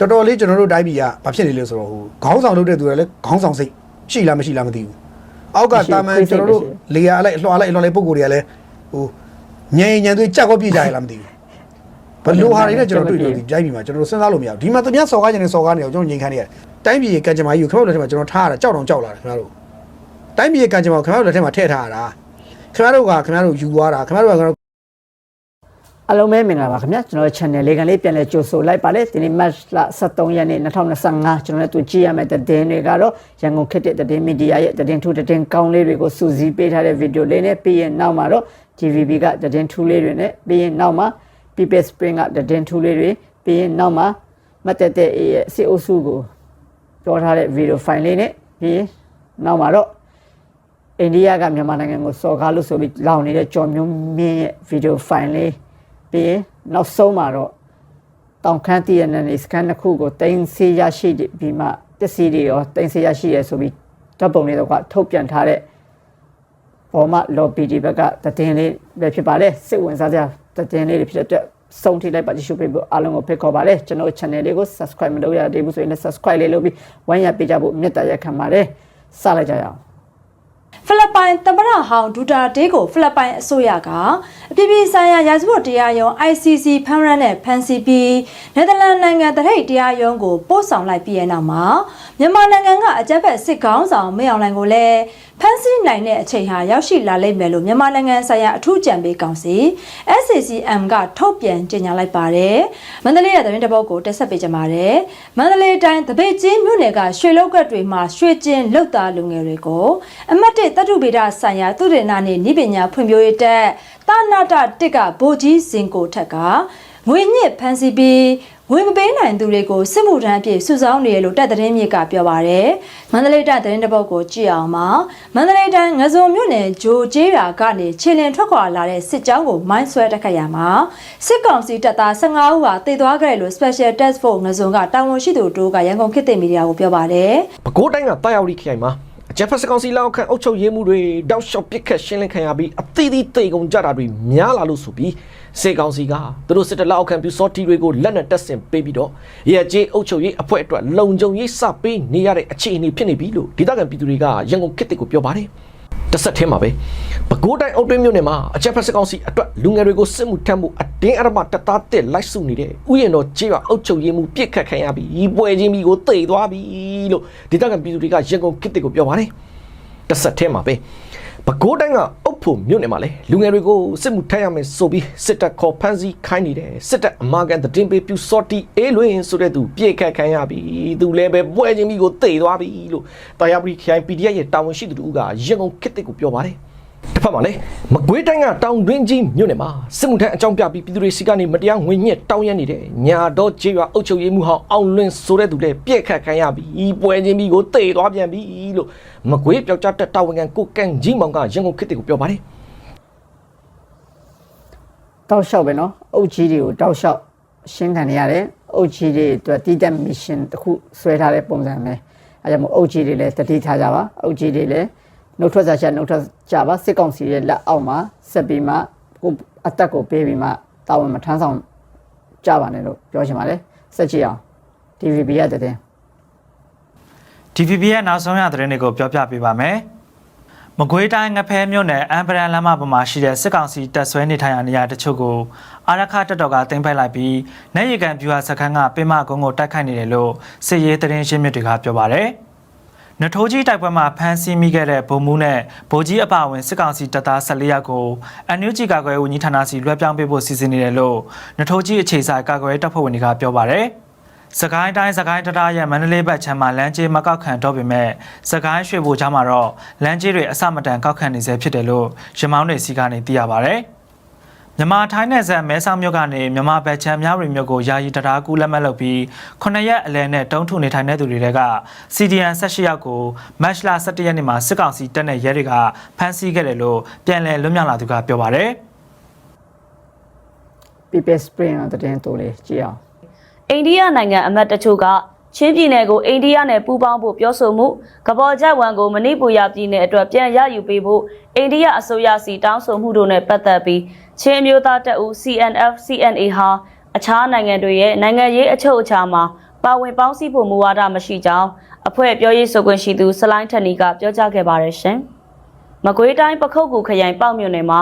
တော်တော်လေးကျွန်တော်တို့တိုင်းပြည်ကဘာဖြစ်နေလဲဆိုတော့ဟိုခေါင်းဆောင်လုပ်တဲ့သူတွေလည်းခေါင်းဆောင်စိတ်ရှိလားမရှိလားမသိဘူးအောက်ကတာမန်ကျွန်တော်တို့လေယာအလိုက်အလွှာလိုက်အလွှာလိုက်ပုံကိုယ်တွေကလည်းဟိုညင်ညင်သွေးကြောက်ကောပြကြရလားမသိဘူးဘလို့ဟာတွေနဲ့ကျွန်တော်တွေ့လို့ဒီတိုင်းပြည်မှာကျွန်တော်တို့စဉ်းစားလို့မရဘူးဒီမှာသူများစော်ကားနေတယ်စော်ကားနေအောင်ကျွန်တော်ငြိမ်ခမ်းနေရတယ်တိုင်းပြည်ရဲ့ကံကြမ္မာကြီးကိုခင်ဗျားတို့လက်ထက်မှာကျွန်တော်ထားရတာကြောက်တော့ကြောက်လာတယ်ခင်ဗျားတို့တိုင်းပြည်ရဲ့ကံကြမ္မာကိုခင်ဗျားတို့လက်ထက်မှာထည့်ထားရတာခင်ဗျားတို့ကခင်ဗျားတို့ယူသွားတာခင်ဗျားတို့ကကျွန်တော် အလုံးမဲမင်္ဂလာပါခင်ဗျာကျွန်တော် channel လေးကလေးပြန်လဲကြိုဆိုလိုက်ပါလေဒီနေ့ match လ23ရက်နေ့2025ကျွန်တော်လည်းသူကြည့်ရမယ့်သတင်းတွေကတော့ရန်ကုန်ခေတ်တဲ့သတင်းမီဒီယာရဲ့သတင်းထူးသတင်းကောင်းလေးတွေကိုစူးစီးပေးထားတဲ့ဗီဒီယိုလေးနဲ့ပြီးရင်နောက်မှာတော့ TVB ကသတင်းထူးလေးတွေနဲ့ပြီးရင်နောက်မှာ People Spring ကသတင်းထူးလေးတွေပြီးရင်နောက်မှာမတ်တက်တဲ့ရဲ့စီအိုစုကိုပြောထားတဲ့ဗီဒီယိုဖိုင်လေးနဲ့ပြီးရင်နောက်မှာတော့အိန္ဒိယကမြန်မာနိုင်ငံကိုစော်ကားလို့ဆိုပြီးလောင်နေတဲ့ကြော်မျိုးမြင့်ရဲ့ဗီဒီယိုဖိုင်လေး ပြီးရင်နောက်ဆုံးမှာတော့တောင်ခမ်းတည်ရတဲ့စကန်တစ်ခုကိုတင်စီရရှိပြီးမှတစီတွေရောတင်စီရရှိရဆိုပြီးဓာတ်ပုံလေးတော့ကထုတ်ပြန်ထားတဲ့ပေါ်မှာ lobby ဒီဘက်ကတည်င်းလေးပဲဖြစ်ပါလေစိတ်ဝင်စားစရာတည်င်းလေးတွေဖြစ်တဲ့အတွက်ဆုံးထိလိုက်ပါကြည့်ရှုပေးဖို့အားလုံးကိုဖိတ်ခေါ်ပါလေကျွန်တော် channel လေးကို subscribe မလုပ်ရသေးဘူးဆိုရင်လည်း subscribe လေးလုပ်ပြီးဝိုင်းရပေးကြဖို့မေတ္တာရက်ခံပါတယ်စလိုက်ကြရအောင် ဖိလစ်ပိုင်သမ္မတဟောင်းဒူတာတေးကိုဖိလစ်ပိုင်အစိုးရကအပြည်ပြည်ဆိုင်ရာရာဇဝတ်တရားရုံး ICC ဖမ်းရမ်းနဲ့ဖမ်းဆီးပြီးနယ်သာလန်နိုင်ငံတရိတ်တရားရုံးကိုပို့ဆောင်လိုက်ပြီးတဲ့နောက်မှာမြန်မာနိုင်ငံကအကြမ်းဖက်စစ်ကောင်ဆောင်မေအောင်လှိုင်ကိုလည်း ဖမ်းဆီးနိုင်တဲ့အချိန်ဟာရောက်ရှိလာလိမ့်မယ်လို့မြန်မာနိုင်ငံဆိုင်ရာအထူးကြံပေးကောင်စီ SCCM ကထုတ်ပြန်ကြေညာလိုက်ပါတယ်။မန္တလေးရဲ့သတင်းတစ်ပုဒ်ကိုတက်ဆက်ပေးကြပါမယ်။မန္တလေးတိုင်းတပိတ်ကြီးမြို့နယ်ကရွှေလောက်ကတ်တွေမှာရွှေကျင်းလောက်သားလူငယ်တွေကိုအမတ်တစ်တတုဗေဒဆိုင်ရာသုတေသနနှင့်ဤပညာဖွံ့ဖြိုးရေးတက်တာနာတတစ်ကဗိုလ်ကြီးစင်ကိုထက်ကငွေညစ်ဖမ်းဆီးပြီး ငွေမပေးနိုင်သူတွေကိုစစ်မှုထမ်းအဖြစ်စုဆောင်းနေရလို့တက်သတင်းမြေကပြောပါရယ်မန္တလေးတိုင်းသတင်းတစ်ပုဒ်ကိုကြည့်အောင်ပါမန္တလေးတိုင်းငစုံမြို့နယ်ဂျိုကျေးရွာကနေခြေလင်ထွက်ခွာလာတဲ့စစ်ကြောင်းကိုမိုင်းဆွဲတက်ခတ်ရမှာစစ်ကောင်စီတပ်သား15ဦးဟာတည်သွားခဲ့တယ်လို့ Special Task Force ငစုံကတာဝန်ရှိသူတို့ကရန်ကုန်ခေတ်သစ်မီဒီယာကိုပြောပါတယ်ပဲခူးတိုင်းကတာယာဝတီခရိုင်မှာ အကြက်ဖက်စကောင်စီလောက်ခန့်အုပ်ချုပ်ရေးမှုတွေတောက်လျှောက်ပစ်ခတ်ရှင်းလင်းခံရပြီးအသီးသီးတိတ်ကုန်ကြတာတွေများလာလို့ဆိုပြီးစေကောင်စီကသူတို့စစ်တလောက်ခန့်ပြူစောတီတွေကိုလက်နက်တက်ဆင်ပေးပြီးတော့ရဲကျေးအုပ်ချုပ်ရေးအဖွဲ့အတွက်လုံခြုံရေးစပေးနေရတဲ့အခြေအနေဖြစ်နေပြီလို့ဒေသခံပြည်သူတွေကရန်ကုန်ခေတ်တစ်ကိုပြောပါတယ် တစ်ဆက်တည်းမှာပဲပဲခူးတိုင်းအုပ်တွင်းမြို့နယ်မှာအချက်ဖက်စကောင်စီအတွက်လူငယ်တွေကိုစစ်မှုထမ်းမှုအတင်းအဓမ္မတပ်သားတက်လိုက်စုနေတဲ့ဥယျာဉ်တော်ကျေးရွာအုပ်ချုပ်ရေးမှုပြစ်ခတ်ခံရပြီးပွဲချင်းပြီးကိုတိတ်သွားပြီလို့ဒေသခံပြည်သူတွေကရန်ကုန်ခေတ်တစ်ကိုပြောပါတယ်တစ်ဆက်တည်းမှာပဲ ပဲခူးတိုင်းကအုပ်ဖို့မြို့နယ်မှာလေလူငယ်တွေကိုစစ်မှုထမ်းရမယ်ဆိုပြီးစစ်တပ်ခေါ်ဖမ်းဆီးခိုင်းနေတယ်စစ်တပ်အမာကန်သတင်းပေးပြူစော်တီအေးလွင်ဆိုတဲ့သူပြစ်ခတ်ခံရပြီသူလည်းပဲပွဲချင်းပြီးကိုတိတ်သွားပြီလို့တာယာပရီခိုင် PDF ရဲ့တာဝန်ရှိသူတို့ကရန်ကုန်ခေတ်တစ်ကိုပြောပါတယ် တစ်ဖက်မှာလေမကွေးတိုင်းကတောင်တွင်းကြီးမြို့နယ်မှာစစ်မှုထမ်းအကြောင်းပြပြီးပြည်သူတွေစီကနေမတရားငွေညှက်တောင်းရနေတဲ့ညာတော့ကြေးရွာအုပ်ချုပ်ရေးမှုဟောင်းအောင်လွင်ဆိုတဲ့သူလည်းပြက်ခတ်ခံရပြီးပွဲချင်းပြီးကိုတေသွားပြန်ပြီလို့မကွေးပျောက်ကြားတက်တာဝန်ခံကိုကန့်ကြီးမောင်ကရန်ကုန်ခေတ်တွေကိုပြောပါတယ်တောက်လျှောက်ပဲနော်အုပ်ကြီးတွေကိုတောက်လျှောက်ရှင်းခံနေရတယ်အုပ်ကြီးတွေအတွက်တိတက်မစ်ရှင်တစ်ခုဆွဲထားတဲ့ပုံစံပဲအဲဒါကြောင့်မို့အုပ်ကြီးတွေလည်းတတိထားကြပါအုပ်ကြီးတွေလည်း နှုတ်ထွက်စားချက်နှုတ်ထွက်ကြပါစစ်ကောင်စီရဲ့လက်အောက်မှာဆက်ပြီးမှကိုအတက်ကိုပေးပြီးမှတာဝန်မထမ်းဆောင်ကြပါနဲ့လို့ပြောချင်ပါတယ်စက်ကြည့်အောင် TVB ရတဲ့တဲ့ DVB ရဲ့နောက်ဆုံးရသတင်းတွေကိုပြောပြပေးပါမယ်။မကွေးတိုင်းငဖဲမြို့နယ်အမ်ပရန်လမ်းမပေါ်မှာရှိတဲ့စစ်ကောင်စီတပ်ဆွဲနေထိုင်ရာနေရာတချို့ကိုအာရခတပ်တော်ကတင်ပိုက်လိုက်ပြီးနေရီကန်ပြူဟာစခန်းကပင်မကုန်းကိုတိုက်ခိုက်နေတယ်လို့စစ်ရေးသတင်းရှင်းမြစ်တွေကပြောပါရယ်။ နထိုးကြီးတိုက်ပွဲမှာဖမ်းဆီးမိခဲ့တဲ့ဗိုလ်မှူးနဲ့ဗိုလ်ကြီးအပါအဝင်စစ်ကောင်စီတပ်သား14ယောက်ကိုအန်ယူဂျီကာကွယ်ရေးဝန်ကြီးဌာနစီလွှဲပြောင်းပေးဖို့စီစဉ်နေတယ်လို့နထိုးကြီးအခြေဆိုင်ကာကွယ်ရေးတပ်ဖွဲ့ဝင်တွေကပြောပါရယ်။စကိုင်းတိုင်းစကိုင်းတရရဲ့မန္တလေးဘက်ခြမ်းမှာလမ်းကြီးမကောက်ခံတော့ပေမဲ့စကိုင်းရွှေဘိုချားမှာတော့လမ်းကြီးတွေအစမတန်ကောက်ခံနေစေဖြစ်တယ်လို့ရမောင်းတွေစီကနေသိရပါဗျ။ မြန်မာထိုင်းနယ်စပ်မဲဆောက်မြို့ကနေမြန်မာဘက်ခြမ်းမြဝတီမြို့ကိုယာယီတရားကူးလက်မှတ်လုပ်ပြီး9ရက်အလဲနဲ့တုံးထုနေထိုင်တဲ့သူတွေက CDN 18ယောက်ကိုမတ်လ17ရက်နေ့မှာစစ်ကောင်စီတပ်နဲ့ရဲတွေကဖမ်းဆီးခဲ့တယ်လို့ပြန်လည်လွတ်မြောက်လာသူကပြောပါဗျ။ People Spring တဲ့တဲ့တိုးလေးကြည့်အောင်အိန္ဒိယနိုင်ငံအမတ်တချို့ကချင်းပြည်နယ်ကိုအိန္ဒိယနဲ့ပူးပေါင်းဖို့ပြောဆိုမှုကဘော်ချက်ဝန်ကိုမဏိပူရပြည်နယ်အတွက်ပြန်ရယူပေးဖို့အိန္ဒိယအစိုးရစီတောင်းဆိုမှုတို့နဲ့ပတ်သက်ပြီး ချင်းအမျိုးသားတပ်ဦး CNF CNA ဟာအခြားနိုင်ငံတွေရဲ့နိုင်ငံရေးအချုပ်အခြာမှာပါဝင်ပေါင်းစည်းဖို့မူဝါဒမရှိကြောင်းအဖွဲ့ပြောရေးဆိုခွင့်ရှိသူဆလိုင်းထက်နီကပြောကြားခဲ့ပါတယ်ရှင်။မကွေးတိုင်းပခုတ်ကူခရိုင်ပေါ့မြို့နယ်မှာ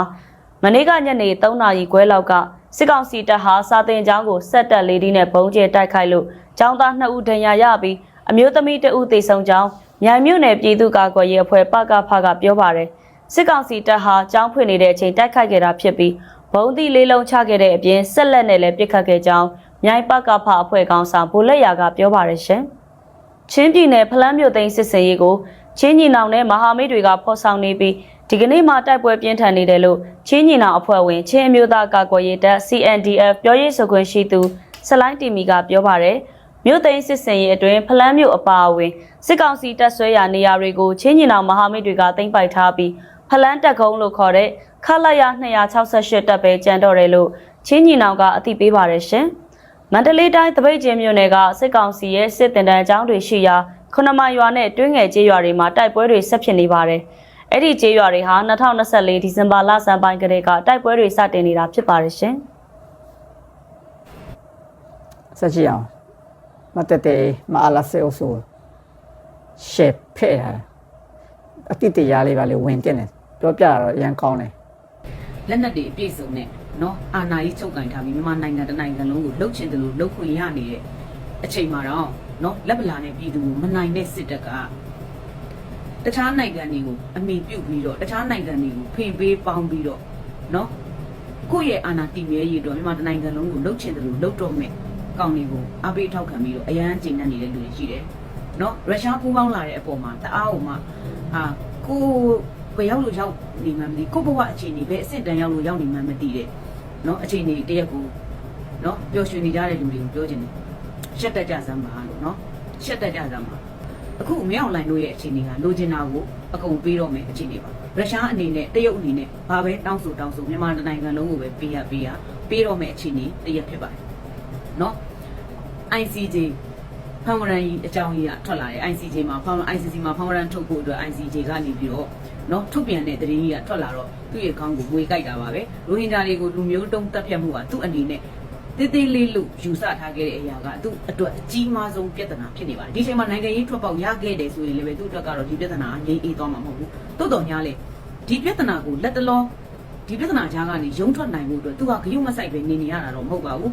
မနေ့ကညနေ3နာရီခွဲလောက်ကစစ်ကောင်စီတပ်ဟာစာတင်ကျောင်းကိုဆက်တက်လေးဒီနဲ့ဘုံကျဲတိုက်ခိုက်လို့ကျောင်းသား2ဦးဒဏ်ရာရပြီးအမျိုးသမီး2ဦးသေဆုံးကြောင်းမြိုင်မြို့နယ်ပြည်သူ့ကာကွယ်ရေးအဖွဲ့ပကဖကပြောပါတယ် စစ်ကောင်စီတပ်ဟာကျောင်းဖွင့်နေတဲ့အချိန်တိုက်ခိုက်ခဲ့တာဖြစ်ပြီးဘုံသီးလေးလုံးချခဲ့တဲ့အပြင်ဆက်လက်နဲ့လည်းပစ်ခတ်ခဲ့ကြောင်းမြိုင်ပကဖအဖွဲ့ကောင်ဆောင်ဗိုလ်လက်ရာကပြောပါတယ်ရှင်ချင်းပြည်နယ်ဖလန်းမြို့သိမ်းစစ်စင်ရေးကိုချင်းညီနောင်နဲ့မဟာမိတ်တွေကဖော်ဆောင်နေပြီးဒီကနေ့မှတိုက်ပွဲပြင်းထန်နေတယ်လို့ချင်းညီနောင်အဖွဲ့ဝင်ချင်းအမျိုးသားကာကွယ်ရေးတပ် CNDF ပြောရေးဆိုခွင့်ရှိသူဆလိုင်းတီမီကပြောပါတယ်မြို့သိမ်းစစ်စင်ရေးအတွင်းဖလန်းမြို့အပါအဝင်စစ်ကောင်စီတပ်ဆွဲရာနေရာတွေကိုချင်းညီနောင်မဟာမိတ်တွေကသိမ်းပိုက်ထားပြီး ဖလန်းတက်ကုန်းလို့ခေါ်တဲ့ခလာရ268တပ်ပဲကျန်တော့တယ်လို့ချင်းညီနောင်ကအသိပေးပါတယ်ရှင်မန္တလေးတိုင်းတပိတ်ကျင်းမြို့နယ်ကစစ်ကောင်စီရဲ့စစ်တင်တန်းအကြောင်းတွေရှိရာခုနမရွာနဲ့တွင်းငယ်ကျေးရွာတွေမှာတိုက်ပွဲတွေဆက်ဖြစ်နေပါတယ်။အဲ့ဒီကျေးရွာတွေဟာ2024ဒီဇင်ဘာလဆန်းပိုင်းကတည်းကတိုက်ပွဲတွေစတင်နေတာဖြစ်ပါတယ်ရှင်။ဆက်ကြည့်အောင်မတက်တဲ့မအားလာစေအဆိုရှေ့ဖဲ့တာအတိတ်တရားလေးပါလေဝင်တင်တယ် ပြောပြတော့အရန်ကောင်းတယ်လက်နက်တွေအပြည့်စုံနဲ့နော်အာဏာကြီးချုပ်ကင်ထားပြီးမြန်မာနိုင်ငံတစ်နိုင်ငံလုံးကိုလှုပ်ချင်တယ်လို့လှုပ်ခွင့်ရနေတဲ့အချိန်မှာတော့နော်လက်ပလာနဲ့ပြည်သူကိုမနိုင်တဲ့စစ်တပ်ကတခြားနိုင်ငံတွေကိုအမိပြုတ်ပြီးတော့တခြားနိုင်ငံတွေကိုဖင်ပေးပေါင်းပြီးတော့နော်ကိုယ့်ရဲ့အာဏာတည်မြဲရေးတော့မြန်မာတစ်နိုင်ငံလုံးကိုလှုပ်ချင်တယ်လို့လှုပ်တော့မယ်ကောင်းတွေကိုအပိထောက်ခံပြီးတော့အရန်ကျဉ်းနေတဲ့လူတွေရှိတယ်နော်ရုရှားပူးပေါင်းလာတဲ့အပေါ်မှာတအားအောင်မှအာကို ဘယ်ရောက်လို့ရောက်နေမှမသိကိုဘဝအခြေအနေပဲအစ်စ်တန်ရောက်လို့ရောက်နေမှမသိတဲ့နော်အခြေအနေတရက်ကိုနော်ပျော်ရွှင်နေကြတဲ့လူတွေကိုပြောချင်တယ်ရှက်တက်ကြစမ်းပါလို့နော်ရှက်တက်ကြစမ်းပါအခုမြောက်လိုင်းတို့ရဲ့အခြေအနေကလိုချင်တာကိုအကုန်ပေးတော့မယ်အခြေအနေပါရုရှားအနေနဲ့တရုတ်အနေနဲ့ဘာပဲတောင်းဆိုတောင်းဆိုမြန်မာနိုင်ငံလုံးကိုပဲပေးရပေးရပေးတော့မယ်အခြေအနေတရက်ဖြစ်ပါတယ်နော် ICJ ဖောင်ဝရန်ကြီးအကြောင်းကြီးကထွက်လာတယ် ICJ မှာဖောင် ICC မှာဖောင်ဝရန်ထုတ်ဖို့အတွက် ICJ ကနေပြီးတော့เนาะထုတ်ပြန်တဲ့သတင်းကြီးကထွက်လာတော့သူ့ရဲ့ခေါင်းကိုဝေကြိုက်တာပါပဲရိုဟင်ဂျာတွေကိုလူမျိုးတုံးတက်ပြတ်မှုကသူ့အနေနဲ့တေးသေးလေးလို့ယူဆထားခဲ့တဲ့အရာကသူ့အတွက်အကြီးမားဆုံးပြဿနာဖြစ်နေပါတယ်ဒီချိန်မှာနိုင်ငံရေးထွက်ပေါက်ရခဲ့တယ်ဆိုရင်လည်းပဲသူ့အတွက်ကတော့ဒီပြဿနာငြိမ်းအေးသွားမှာမဟုတ်ဘူးတိုးတော်ညာလေဒီပြဿနာကိုလက်တလောဒီပြဿနာကြားကနေရုံထွက်နိုင်ဖို့အတွက်သူကဂရုမစိုက်ပဲနေနေရတာတော့မဟုတ်ပါဘူး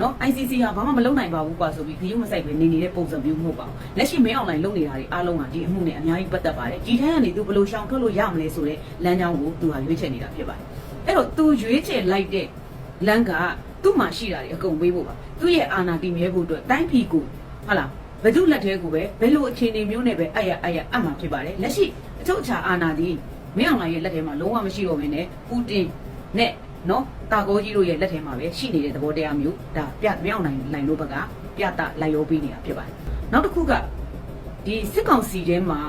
နော် ICC ကဘာမှမလုပ်နိုင်ပါဘူးကွာဆိုပြီးခရုမဆိုင်ပဲနေနေတဲ့ပုံစံမျိုးမဟုတ်ပါဘူးလက်ရှိမင်းအွန်လိုင်းလုပ်နေတာတွေအားလုံးကဒီအမှုနဲ့အများကြီးပတ်သက်ပါတယ်ဒီထဲကနေသူဘယ်လိုရှောင်ထွက်လို့ရမလဲဆိုတဲ့လမ်းကြောင်းကိုသူဟာရွေးချယ်နေတာဖြစ်ပါတယ်အဲ့တော့သူရွေးချယ်လိုက်တဲ့လမ်းကသူ့မှာရှိတာတွေအကုန်ပေးဖို့ပါသူ့ရဲ့အာဏာတည်မြဲဖို့အတွက်တိုင်းပြည်ကိုဟုတ်လားဘယ်သူလက်ထဲကိုပဲဘယ်လိုအခြေအနေမျိုးနဲ့ပဲအယအယအမှန်ဖြစ်ပါတယ်လက်ရှိအချုပ်အခြာအာဏာဒီမင်းအွန်လိုင်းရဲ့လက်ထဲမှာလုံးဝမရှိတော့ဘဲနဲ့ပူတင်နဲ့ နော်တာကိုကြီးတို့ရဲ့လက်ထဲမှာပဲရှိနေတဲ့သဘောတရားမျိုးဒါပြမြောက်နိုင်နိုင်လို့ဘက်ကပြတလိုက်ရောပေးနေတာဖြစ်ပါတယ်နောက်တစ်ခုကဒီစစ်ကောင်စီထဲမှာ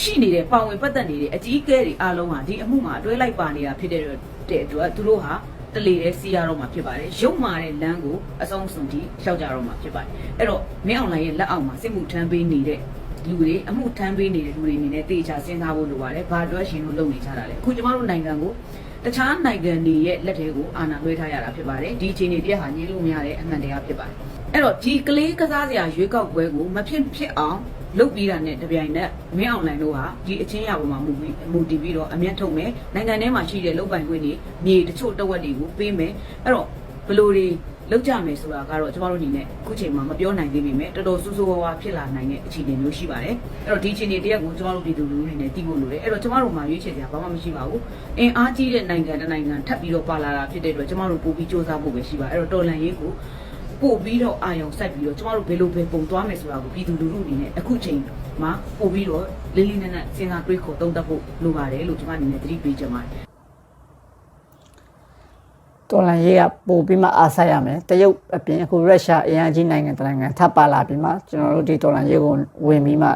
ရှိနေတဲ့ပါဝင်ပတ်သက်နေတဲ့အကြီးအကဲတွေအားလုံးဟာဒီအမှုမှာအတွဲလိုက်ပါနေတာဖြစ်တဲ့တဲ့အတွက်သူတို့ဟာတလေတဲ့စီးရတော့မှာဖြစ်ပါတယ်ရုပ်မာတဲ့လမ်းကိုအဆုံးစွန်ထိရှောက်ကြတော့မှာဖြစ်ပါတယ်အဲ့တော့မင်းအွန်လိုင်းရဲ့လက်အောက်မှာစစ်မှုထမ်းပေးနေတဲ့လူတွေအမှုထမ်းပေးနေတဲ့လူတွေအနေနဲ့တေချာစဉ်းစားဖို့လိုပါတယ်ဘာအတွက်ရှင်လို့လုပ်နေကြတာလဲအခုကျမတို့နိုင်ငံကို တခြားနိုင်ငံတွေရဲ့လက်ထဲကိုအာဏာလွှဲထားရတာဖြစ်ပါတယ်ဒီအခြေအနေပြက်ဟာညှိလို့မရတဲ့အမှန်တရားဖြစ်ပါတယ်အဲ့တော့ဒီကလေးကစားစရာရွေးကောက်ပွဲကိုမဖြစ်ဖြစ်အောင်လုပ်ပြီးတာနဲ့တပြိုင်နက်မင်းအောင်လိုင်းတို့ဟာဒီအချင်းရပေါ်မှာမူပြီးမူတည်ပြီးတော့အမျက်ထုတ်မယ်နိုင်ငံထဲမှာရှိတဲ့လုပ်ပိုင်ခွင့်တွေမြေတချို့တဝက်တွေကိုပေးမယ်အဲ့တော့ဘယ်လိုတွေ လောက်ကြမယ်ဆိုတာကတော့ကျမတို့ညီနဲ့အခုချိန်မှာမပြောနိုင်သေးပေမဲ့တော်တော်ဆူဆူဝါးဝါဖြစ်လာနိုင်တဲ့အခြေအနေမျိုးရှိပါတယ်အဲ့တော့ဒီအခြေအနေတရက်ကိုကျမတို့ပြည်သူလူထုအနေနဲ့သိဖို့လိုတယ်အဲ့တော့ကျမတို့မှာရွေးချယ်စရာဘာမှမရှိပါဘူးအင်အားကြီးတဲ့နိုင်ငံတစ်နိုင်ငံထပ်ပြီးတော့ပါလာတာဖြစ်တဲ့အတွက်ကျမတို့ပို့ပြီးစ조사ဖို့ပဲရှိပါအဲ့တော့တော်လန်ရေးကိုပို့ပြီးတော့အာယုံစိုက်ပြီးတော့ကျမတို့ဘယ်လိုပဲပုံသွားမယ်ဆိုတာကိုပြည်သူလူထုအနေနဲ့အခုချိန်မှာပို့ပြီးတော့လေးလေးနက်နက်စဉ်းစားတွေးခေါ်သုံးသပ်ဖို့လိုပါတယ်လို့ကျမအနေနဲ့သတိပေးချင်ပါတယ် တော်လန်ရေးကပို့ပြီးမှအားဆိုင်ရမယ်တရုတ်အပြင်အခုရုရှားအင်အားကြီးနိုင်ငံတစ်နိုင်ငံထပ်ပါလာပြီးမှကျွန်တော်တို့ဒီတော်လန်ရေးကိုဝင်ပြီးမှ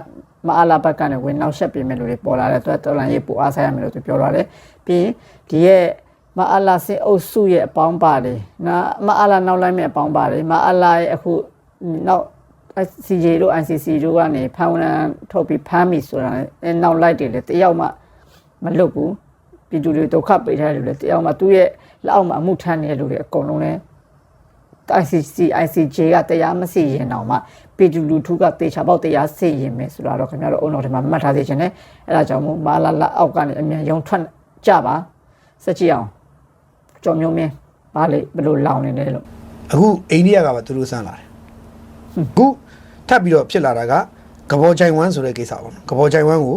မအားလာဘက်ကနေဝင်နောက်ဆက်ပြင်မဲ့လူတွေပေါ်လာတဲ့အတွက်တော်လန်ရေးပို့အားဆိုင်ရမယ်လို့သူပြောလာတယ်ပြီးရင်ဒီရဲ့မအားလာစင်အုပ်စုရဲ့အပေါင်းပါတွေနော်မအားလာနောက်လိုက်မဲ့အပေါင်းပါတွေမအားလာရဲ့အခုနောက် CJ တို့ ICC တို့ကနေဖန်ဝန်ထုတ်ပြီးဖမ်းပြီဆိုတာအဲနောက်လိုက်တယ်လေတယောက်မှမလွတ်ဘူး ပြည်သူတွေဒုက္ခပေးထားတယ်လေတယောက်မှသူ့ရဲ့လက်အောက်မှာအမှုထမ်းနေတဲ့လူတွေအကုန်လုံးလဲ ICC ICJ ကတရားမစီရင်တော့မှပြည်သူလူထုကတေချာပေါက်တရားစီရင်မယ်ဆိုတာတော့ခင်ဗျားတို့အုံတော်ထဲမှာမှတ်ထားသေးခြင်းနဲ့အဲ့ဒါကြောင့်မို့မာလာလာအောက်ကနေအမြန်ရုံထွက်ကြပါစက်ကြည့်အောင်ကြော်မျိုးမင်းဘာလေဘယ်လိုလောင်နေလဲလို့အခုအိန္ဒိယကပါသူတို့စမ်းလာတယ်အခုထပ်ပြီးတော့ဖြစ်လာတာကကဘောချိုင်ဝမ်ဆိုတဲ့ကိစ္စပေါ့နော်ကဘောချိုင်ဝမ်ကို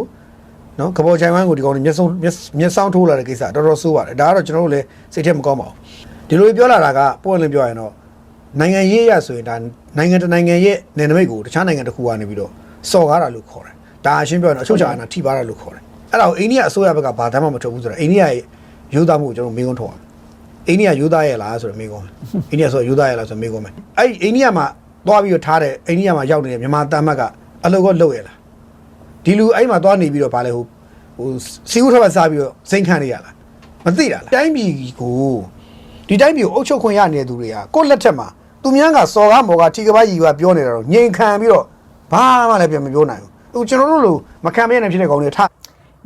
နော်ကဘောချိုင်ဝမ်ကိုဒီကောင်တွေမျက်စုံမျက်မျက်စောင်းထိုးလာတဲ့ကိစ္စတော်တော်ဆိုးပါတယ်ဒါကတော့ကျွန်တော်တို့လည်းစိတ်ထဲမကောင်းပါဘူးဒီလိုပြောလာတာကပွင့်လင်းပြောရရင်တော့နိုင်ငံရေးရဆိုရင်ဒါနိုင်ငံတစ်နိုင်ငံရဲ့နယ်နိမိတ်ကိုတခြားနိုင်ငံတစ်ခုကနေပြီးတော့စော်ကားတာလို့ခေါ်တယ်ဒါအရှင်းပြောရင်တော့အချုပ်ချာအာဏာထိပါတာလို့ခေါ်တယ်အဲ့ဒါကိုအိန္ဒိယအစိုးရဘက်ကဘာမှမထုတ်ဘူးဆိုတော့အိန္ဒိယရဲ့ရိုးသားမှုကိုကျွန်တော်မေးခွန်းထုတ်အောင်အိန္ဒိယယူသားရဲ့လားဆိုတော့မေးခွန်းအိန္ဒိယဆိုယူသားရဲ့လားဆိုတော့မေးခွန်းမယ်အဲ့ဒီအိန္ဒိယမှာသွားပြီးတော့ထားတဲ့အိန္ဒိယမှာရောက်နေတဲ့မြန်မာတမတ်ကအလုပ်ကလုပ်ရလား ဒီလူအဲ့မှာသွားနေပြီးတော့ဗာလဲဟိုဟိုစီဦးထပ်စားပြီးတော့စိန်ခံနေရလားမသိတာလားတိုင်းပြည်ကိုဒီတိုင်းပြည်ကိုအုပ်ချုပ်ခွင့်ရနေတဲ့သူတွေကကိုယ့်လက်ထက်မှာသူများကစော်ကားမော်ကထီကပားကြီးကပြောနေတာတော့ငြိမ်ခံပြီးတော့ဘာမှလည်းပြန်မပြောနိုင်ဘူးဟိုကျွန်တော်တို့လိုမခံမရနိုင်ဖြစ်တဲ့ကောင်တွေထ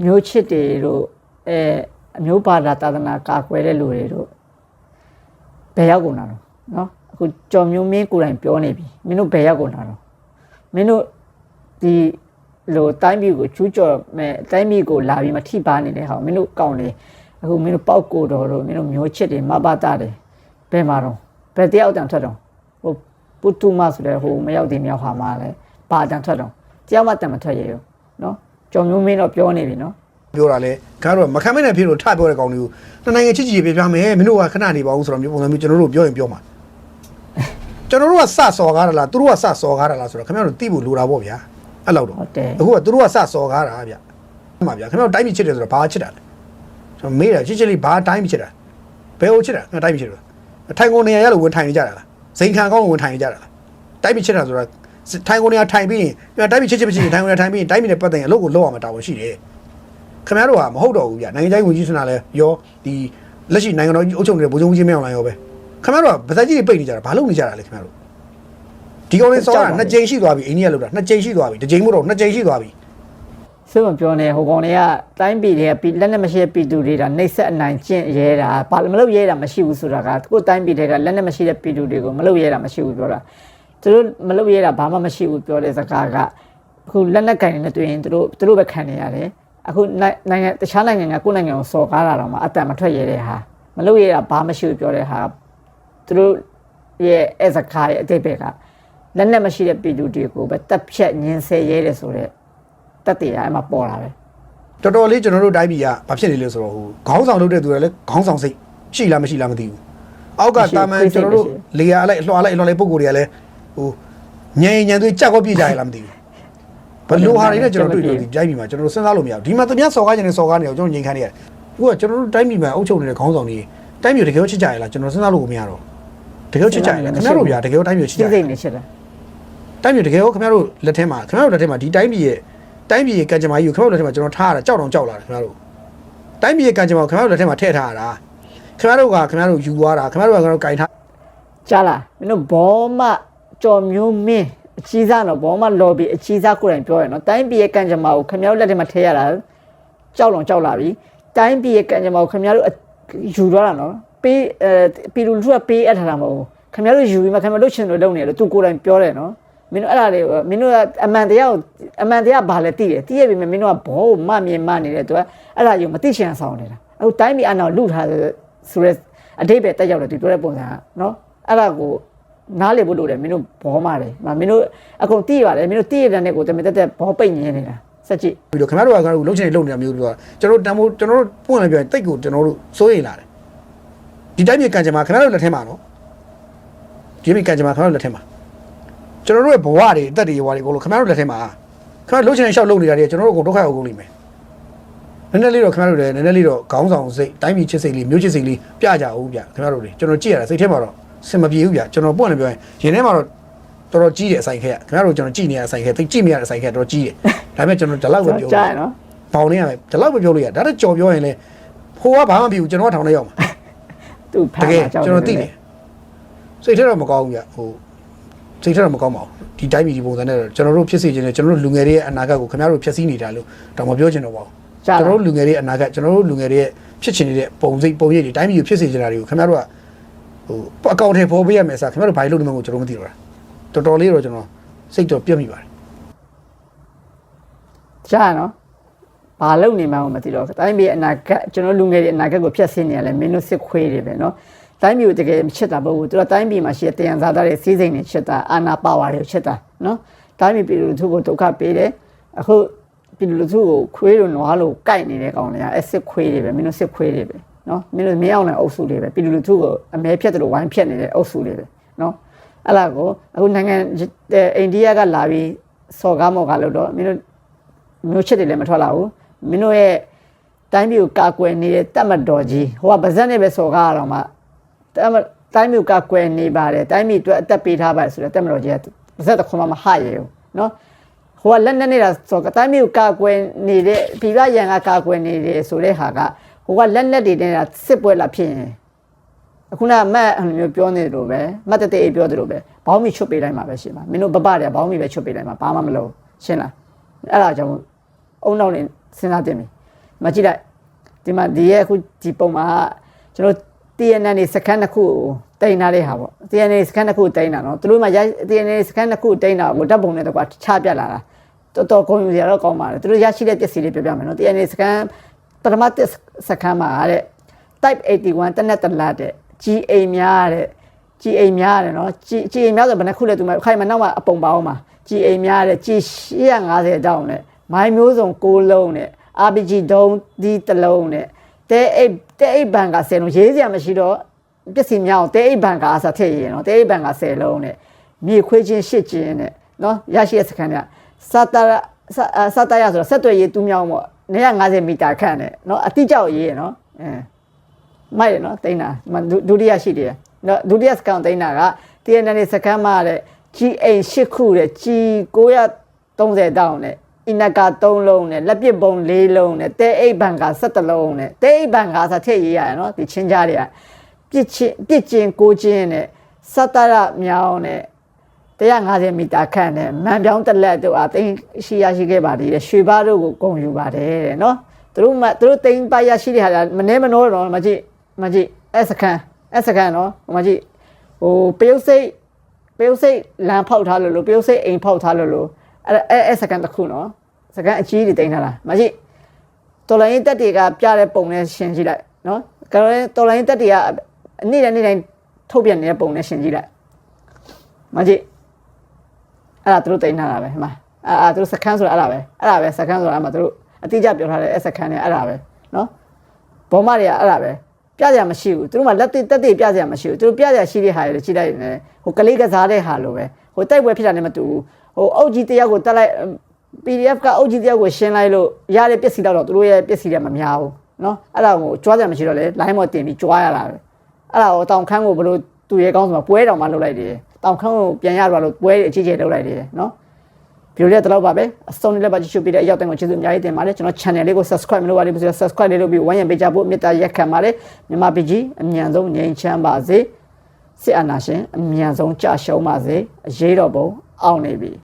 မျိုးချစ်တွေတို့အဲအမျိုးဘာသာသာသနာကာကွယ်တဲ့လူတွေတို့ဘယ်ရောက်ကုန်တာတော့နော်အခုကြော်မျိုးမင်းကိုယ်တိုင်ပြောနေပြီမင်းတို့ဘယ်ရောက်ကုန်တာတော့မင်းတို့ဒီ လိုတိုင်းပြည်ကိုချူးကြော်မဲ့တိုင်းပြည်ကိုလာပြီးမထိပါနေတဲ့ဟာကိုမင်းတို့ကောင်းတယ်အခုမင်းတို့ပောက်ကိုတော်တို့မင်းတို့မျိုးချစ်တွေမဘာတာတွေဘယ်မှာတော့ဘယ်တယောက်တန်ထွက်တော့ဟိုပုတုမဆိုတဲ့ဟိုမရောက်သေးမြောက်ဟာမှာလဲဘာတန်ထွက်တော့တယောက်မှတန်မထွက်ရရောနော်ကြော်မျိုးမင်းတော့ပြောနေပြီနော်ပြောတာလဲခင်ဗျားတို့ကမခံမနဲ့ဖြစ်လို့ထပြောတဲ့ကောင်တွေကိုနှစ်နိုင်ငံချစ်ကြည်ရေးပြပြမယ်မင်းတို့ကခဏနေပါဦးဆိုတော့မျိုးပုံစံမျိုးကျွန်တော်တို့ပြောရင်ပြောမှာကျွန်တော်တို့ကစစော်ကားတာလားသူတို့ကစစော်ကားတာလားဆိုတော့ခင်ဗျားတို့သိဖို့လိုတာပေါ့ဗျာ အဲ့လောက်တော့ဟုတ်တယ်အခုကသူတို့ကစစော်ကားတာဗျမှန်ပါဗျာခင်ဗျားတို့တိုင်းပြည်ချစ်တယ်ဆိုတော့ဘာချစ်တာလဲကျွန်တော်မေးတာချစ်ချစ်လေးဘာတိုင်းပြည်ချစ်တာဘယ်ကိုချစ်တာခင်ဗျားတိုင်းပြည်ချစ်တယ်ထိုင်ကုန်နေရရလို့ဝင်ထိုင်နေကြတာလားဇိန်ခံကောင်းဝင်ထိုင်နေကြတာလားတိုင်းပြည်ချစ်တာဆိုတော့ထိုင်ကုန်နေရထိုင်ပြီးရင်တိုင်းပြည်ချစ်ချစ်မရှိရင်ထိုင်ကုန်နေထိုင်ပြီးရင်တိုင်းပြည်နဲ့ပတ်သက်ရင်အလုပ်ကိုလုပ်အောင်တာဝန်ရှိတယ်ခင်ဗျားတို့ကမဟုတ်တော့ဘူးဗျနိုင်ငံခြားရေးဝန်ကြီးဌာနလဲရောဒီလက်ရှိနိုင်ငံတော်ကြီးအုပ်ချုပ်နေတဲ့ဗိုလ်ချုပ်ကြီးမင်းအောင်လှိုင်ရောပဲခင်ဗျားတို့ကဗဇက်ကြီးတွေပိတ်နေကြတာဘာလုပ်နေကြတာလဲခင်ဗျားတို့ ဒီကောင်လေးစောတာနှစ်ကြိမ်ရှိသွားပြီအိန္ဒိယလောက်တာနှစ်ကြိမ်ရှိသွားပြီတစ်ကြိမ်မို့တော့နှစ်ကြိမ်ရှိသွားပြီစိတ်မပြောနဲ့ဟိုကောင်တွေကတိုင်းပြည်တွေကပြည်လက်နဲ့မရှိတဲ့ပြည်သူတွေဒါနှိပ်စက်အနိုင်ကျင့်ရဲတာဘာလို့မလုပ်ရဲတာမရှိဘူးဆိုတာကကိုယ်တိုင်းပြည်တွေကလက်နဲ့မရှိတဲ့ပြည်သူတွေကိုမလုပ်ရဲတာမရှိဘူးပြောတာသူတို့မလုပ်ရဲတာဘာမှမရှိဘူးပြောတဲ့စကားကအခုလက်နဲ့ကင်နေတွေ့ရင်သူတို့သူတို့ပဲခံနေရတယ်အခုနိုင်နိုင်ငံတခြားနိုင်ငံကကိုယ်နိုင်ငံကိုစော်ကားတာတော့မှအတန်မထွက်ရဲတဲ့ဟာမလုပ်ရဲတာဘာမရှိဘူးပြောတဲ့ဟာသူတို့ရဲ့အဲစကားရဲ့အတိတ်ဘက်က လက်နဲ့မရှိတဲ့ပြည်သူတွေကိုပဲတပ်ဖြတ်ညင်ဆဲရဲတယ်ဆိုတော့တက်တည်ရအဲ့မှာပေါ်လာပဲတော်တော်လေးကျွန်တော်တို့တိုင်းပြည်ကဘာဖြစ်နေလဲဆိုတော့ဟိုခေါင်းဆောင်လုပ်တဲ့သူတွေလည်းခေါင်းဆောင်စိတ်ရှိလားမရှိလားမသိဘူးအောက်ကတာမန်ကျွန်တော်တို့လေယာအလိုက်အလွှာလိုက်အလွှာလိုက်ပုံကိုယ်တွေကလည်းဟိုညင်ညံသွေးကြောက်ကောပြကြရလားမသိဘူးဘလို့ဟာတွေနဲ့ကျွန်တော်တွေ့လို့ဒီတိုင်းပြည်မှာကျွန်တော်တို့စဉ်းစားလို့မရဘူးဒီမှာသူများစော်ကားနေတယ်စော်ကားနေအောင်ကျွန်တော်ငြိမ်ခံနေရတယ်အခုကကျွန်တော်တို့တိုင်းပြည်မှာအုပ်ချုပ်နေတဲ့ခေါင်းဆောင်တွေတိုင်းပြည်တကယ်ချစ်ကြရလားကျွန်တော်စဉ်းစားလို့ကိုမရတော့တကယ်ချစ်ကြရလားခင်ဗျားတို့ဗျာတကယ်တိုင်းပြည်ချစ်ကြစိရတ်စိ တ်နေချစ်တယ်တိုင်းပြည်တကယ်ရောခင်ဗျားတို့လက်ထဲမှာခင်ဗျားတို့လက်ထဲမှာဒီတိုင်းပြည်ရဲ့တိုင်းပြည်ရဲ့ကံကြမ္မာကြီးကိုခင်ဗျားတို့လက်ထဲမှာကျွန်တော်ထားရတာကြောက်တော့ကြောက်လာတယ်ခင်ဗျားတို့တိုင်းပြည်ရဲ့ကံကြမ္မာကိုခင်ဗျားတို့လက်ထဲမှာထည့်ထားရတာခင်ဗျားတို့ကခင်ဗျားတို့ယူသွားတာခင်ဗျားတို့ကခင်ဗျားတို့ကင်ထားကြားလားမင်းတို့ဘောမကြော်မျိုးမင်းအချီးစားတော့ဘောမလော်ဘီအချီးစားကိုယ်တိုင်ပြောရနော်တိုင်းပြည်ရဲ့ကံကြမ္မာကိုခင်ဗျားတို့လက်ထဲမှာထည့်ရတာကြောက်တော့ကြောက်လာပြီတိုင်းပြည်ရဲ့ကံကြမ္မာကိုခင်ဗျားတို့ယူသွားတာနော်ပေးအဲပြည်လူလူကပေးအပ်ထားတာမဟုတ်ဘူးခင်ဗျားတို့ယူပြီးမှခင်ဗျားတို့ရှင်တို့လုပ်နေတယ်သူကိုယ်တိုင်ပြောတယ်နော် မင်းတို့အဲ့ဒါလေးမင်းတို့ကအမှန်တရားကိုအမှန်တရားဘာလဲသိတယ်သိရပြီမင်းတို့ကဘောကိုမမြင်မနေတယ်သူကအဲ့ဒါယူမသိချင်ဆောင်နေတာအခုတိုင်းပြည်အနောက်လူထားတယ်ဆိုရဲအတိတ်ပဲတက်ရောက်တယ်သူပြောတဲ့ပုံစံကနော်အဲ့ဒါကိုနားလေဖို့လိုတယ်မင်းတို့ဘောမာတယ်မင်းတို့အကုန်သိရတယ်မင်းတို့သိရတဲ့နဲ့ကိုတမင်တက်တက်ဘောပိတ်ညင်းနေတာစက်ကြည့်ပြီးတော့ခင်ဗျားတို့ကခင်ဗျားတို့လှုပ်ချင်လှုပ်နေတာမျိုးပြောတာကျွန်တော်တို့တန်ဖိုးကျွန်တော်တို့ပွင့်လည်းပြောရင်တိတ်ကိုကျွန်တော်တို့စိုးရိမ်လာတယ်ဒီတိုင်းပြည်ကံကြမ္မာခင်ဗျားတို့လက်ထဲမှာနော်ဒီပြည်ကံကြမ္မာခင်ဗျားတို့လက်ထဲမှာ ကျွန်တော်တို့ရဲ့ဘဝတွေအသက်တွေဘဝတွေအကုန်လုံးခင်ဗျားတို့လက်ထဲမှာခင်ဗျားလှုပ်ချင်ရှောက်လှုပ်နေတာတွေကျွန်တော်တို့အကုန်ဒုက္ခရောက်ကုန်လိမ့်မယ်နည်းနည်းလေးတော့ခင်ဗျားတို့လည်းနည်းနည်းလေးတော့ခေါင်းဆောင်စိတ်တိုင်းပြည်ချစ်စိတ်လေးမျိုးချစ်စိတ်လေးပြကြအောင်ဗျခင်ဗျားတို့တွေကျွန်တော်ကြည့်ရတာစိတ်ထဲမှာတော့စင်မပြေဘူးဗျကျွန်တော်ပွင့်လည်းပြောရင်ရင်ထဲမှာတော့တော်တော်ကြီးတယ်အဆိုင်ခဲခင်ဗျားတို့ကျွန်တော်ကြည့်နေရတဲ့အဆိုင်ခဲသိကြည့်မရတဲ့အဆိုင်ခဲတော်တော်ကြီးတယ်ဒါပေမဲ့ကျွန်တော်ဒီလောက်ပဲပြောကြားရနော်ဘောင်နေရမယ်ဒီလောက်ပဲပြောလို့ရဒါတော့ကြော်ပြောရင်လေဖိုးကဘာမှမဖြစ်ဘူးကျွန်တော်ကထောင်ထဲရောက်မှာသူဖတမ်းကယ်တာကြောက်ကျွန်တော်သိတယ်စိတ်ထဲတော့မကောင်းဘူးဗျဟို စိတ်ထဲတော့မကောင်းပါဘူးဒီတိုင်းပြည်ဒီပုံစံနဲ့တော့ကျွန်တော်တို့ဖြစ်စေခြင်းနဲ့ကျွန်တော်တို့လူငယ်တွေရဲ့အနာဂတ်ကိုခင်ဗျားတို့ဖျက်ဆီးနေတာလို့တော့မပြောချင်တော့ပါဘူးကြားကျွန်လားတော်တို့လူငယ်တွေအနာဂတ်ကျွန်တော်တို့လူငယ်တွေရဲ့ဖြစ်ချင်နေတဲ့ပုံစိတ်ပုံရိပ်တွေတိုင်းပြည်ကိုဖြစ်စေချင်တာတွေကိုခင်ဗျားတို့ကဟိုအကောင့်ထဲပေါ်ပေးရမယ်ဆိုခင်ဗျားတို့ဘာလို့လုပ်နေမှကိုကျွန်တော်မသိတော့တာတော်တော်လေးတော့ကျွန်တော်စိတ်တော့ပြတ်မိပါတယ်ကြားနော်ဘာလုပ်နေမှန်းမသိတော့တိုင်းပြည်အနာဂတ်ကျွန်တော်လူငယ်တွေအနာဂတ်ကိုဖျက်ဆီးနေရလဲမင်းတို့စစ်ခွေးတွေပဲနော် တိုင်းပြည်ကိုတကယ်မချစ်တာမဟုတ်ဘူးသူတို့တိုင်းပြည်မှာရှိတဲ့တယံဇာတာတွေစီးစိမ်တွေချစ်တာအာနာပါဝါတွေချစ်တာနော်တိုင်းပြည်ပြည်လူထုကိုဒုက္ခပေးတယ်အခုပြည်လူထုကိုခွေးလိုနွားလိုကိုက်နေတဲ့ကောင်တွေကအဲ့စစ်ခွေးတွေပဲမင်းတို့စစ်ခွေးတွေပဲနော်မင်းတို့မင်းအောင်တဲ့အုပ်စုတွေပဲပြည်လူထုကိုအမဲဖြတ်တယ်လို့ဝိုင်းဖြတ်နေတဲ့အုပ်စုတွေပဲနော်အဲ့ဒါကိုအခုနိုင်ငံအိန္ဒိယကလာပြီးစော်ကားမော်ကားလို့တော့မင်းတို့မျိုးချစ်တွေလည်းမထွက်လာဘူးမင်းတို့ရဲ့တိုင်းပြည်ကိုကာကွယ်နေတဲ့တပ်မတော်ကြီးဟိုကဗဇက်နဲ့ပဲစော်ကားရတော့မှတပ်မ တိုင်းမျိုးကကွယ်နေပါတယ်တိုင်းမျိုးအတွက်အသက်ပေးထားပါတယ်ဆိုတော့တက်မတော်ကြီးကပါဇက်တခွန်မှမဟရေဘူးနော်ဟိုကလက်နဲ့နေတာဆိုတော့တိုင်းမျိုးကကွယ်နေတဲ့ပြည်ပရန်ကကကွယ်နေတယ်ဆိုတဲ့ဟာကဟိုကလက်နဲ့တွေနေတာစစ်ပွဲလာဖြစ်ရင်အခုနကမတ်အလိုမျိုးပြောနေတယ်လို့ပဲမတ်တတဲ့အေးပြောတယ်လို့ပဲဘောင်းမီချွတ်ပေးလိုက်မှာပဲရှင်ပါမင်းတို့ပပတယ်ဘောင်းမီပဲချွတ်ပေးလိုက်မှာဘာမှမလုပ်ရှင်းလားအဲ့ဒါကြောင့်အုံနောက်နေစဉ်းစားတင်ပြီမကြည့်လိုက်ဒီမှာဒီရဲ့အခုဒီပုံမှာကျွန်တော် TNN နေစကန်တစ်ခုကိုတင်ထားတဲ့ဟာပေါ့ TNN စကန်တစ်ခုတင်တာနော်သူတို့မှ TNN စကန်တစ်ခုတင်တာကိုဓာတ်ပုံနဲ့တော့ချပြလာတာတော်တော်ကုန်ယူရတော့ကောင်းပါတယ်သူတို့ရရှိတဲ့ပစ္စည်းလေးပြောပြမယ်နော် TNN စကန်ပထမတစ်စကန်မှာတဲ့ type 81တနက်တလာတဲ့ GA များတဲ့ GA များတယ်နော် GA များဆိုဘယ်နှခုလဲသူမခိုင်မနောက်မှာအပုံပါအောင်မှာ GA များတဲ့ G 850တောင်းနဲ့မိုင်းမျိုးစုံ6လုံးနဲ့ RPG ဒုံးဒီတစ်လုံးနဲ့ တဲအိတ်တဲအိတ်ဘန်က10လုံးရေးစရာမရှိတော့ပစ္စည်းများအောင်တဲအိတ်ဘန်ကအစားထည့်ရင်နော်တဲအိတ်ဘန်က10လုံးနဲ့မြေခွေးချင်းရှစ်ချင်းနဲ့နော်ရရှိတဲ့စကန်ကစတာစတာရဆိုတော့ဆက်သွယ်ရေးတူးမြောင်းပေါ့150မီတာခန့်နဲ့နော်အတိအကျရေးရနော်အဲမိုက်တယ်နော်တိန်းတာမဒုဒုတိယရှိတယ်နော်ဒုတိယစကန်တိန်းတာက TNN စကန်မှာတဲ့ GA 8ခုတဲ့ G 930တောင်းနဲ့ အင်နကာ3လုံးနဲ့လက်ပစ်ပုံ4လုံးနဲ့တဲအိတ်ဘန်က17လုံးနဲ့တဲအိတ်ဘန်ကဆိုထည့်ရေးရတယ်နော်ဒီချင်းကြားတွေကပြစ်ချင်းပြစ်ချင်းကိုချင်းနဲ့စတရမြောင်းနဲ့150မီတာခန့်နဲ့မန်ပြောင်းတစ်လက်တို့အသိရှိရရှိခဲ့ပါသေးတယ်ရွှေဘားတို့ကိုဂုံယူပါတယ်တဲ့နော်သူတို့မသူတို့တိန်ပါရရှိတဲ့ဟာမနေမနှောတော့မကြည့်မကြည့်အဲ့စကန်အဲ့စကန်နော်မကြည့်ဟိုပရုတ်စိတ်ပရုတ်စိတ်လမ်းဖောက်ထားလို့လို့ပရုတ်စိတ်အိမ်ဖောက်ထားလို့လို့ အဲ့အဲ့အဲ့စကန်တစ်ခုနော်စကန်အကြီးတွေတိန်ထားတာမကြည့်တော်လိုင်းတက်တွေကပြတဲ့ပုံနဲ့ရှင်းကြည့်လိုက်နော်ကဲတော်လိုင်းတက်တွေကအနေ့တိုင်းနေ့တိုင်းထုတ်ပြန်နေတဲ့ပုံနဲ့ရှင်းကြည့်လိုက်မကြည့်အဲ့ဒါသူတို့တင်ထားတာပဲဟိုမှာအာအာသူတို့စကန်ဆိုတာအဲ့ဒါပဲအဲ့ဒါပဲစကန်ဆိုတာအမှသူတို့အတိအကျပြောထားတဲ့အဲ့စကန်နဲ့အဲ့ဒါပဲနော်ဘောမတွေကအဲ့ဒါပဲပြကြရမရှိဘူးသူတို့မှလက်တိတက်တိပြကြရမရှိဘူးသူတို့ပြကြရရှိတဲ့ဟာတွေကြီးလိုက်နေဟိုကလေးကစားတဲ့ဟာလိုပဲဟိုတိုက်ပွဲဖြစ်တာနဲ့မတူဘူး ဟိုအုတ်ကြီးတယောက်ကိုတက်လိုက် PDF ကအုတ်ကြီးတယောက်ကိုရှင်းလိုက်လို့ရတဲ့ပစ္စည်းတော့သူတို့ရဲ့ပစ္စည်းတွေမများဘူးနော်အဲ့ဒါကိုကြွားကြရမရှိတော့လေ line ပေါ်တင်ပြီးကြွားရတာပဲအဲ့ဒါကိုတောင်ခန်းကိုဘလို့သူရဲကောင်းဆိုမှာပွဲတော်မှာလုပ်လိုက်တယ်တောင်ခန်းကိုပြန်ရတော့လို့ပွဲအကြီးကြီးလုပ်လိုက်တယ်နော်ဗီဒီယိုလေးတော့ပါပဲအစုံလေးပါကြည့်ရှုပေးတဲ့အရောက်တိုင်းကိုကျေးဇူးအများကြီးတင်ပါတယ်ကျွန်တော် channel လေးကို subscribe မလုပ်ရသေးဘူးဆိုတော့ subscribe လေးလုပ်ပြီးဝိုင်းရံပေးကြဖို့မေတ္တာရက်ခံပါတယ်မြန်မာပြည်ကြီးအမြန်ဆုံးငြိမ်းချမ်းပါစေစစ်အာဏာရှင်အမြန်ဆုံးကြရှုံးပါစေအရေးတော်ပုံအောင်နေပြီ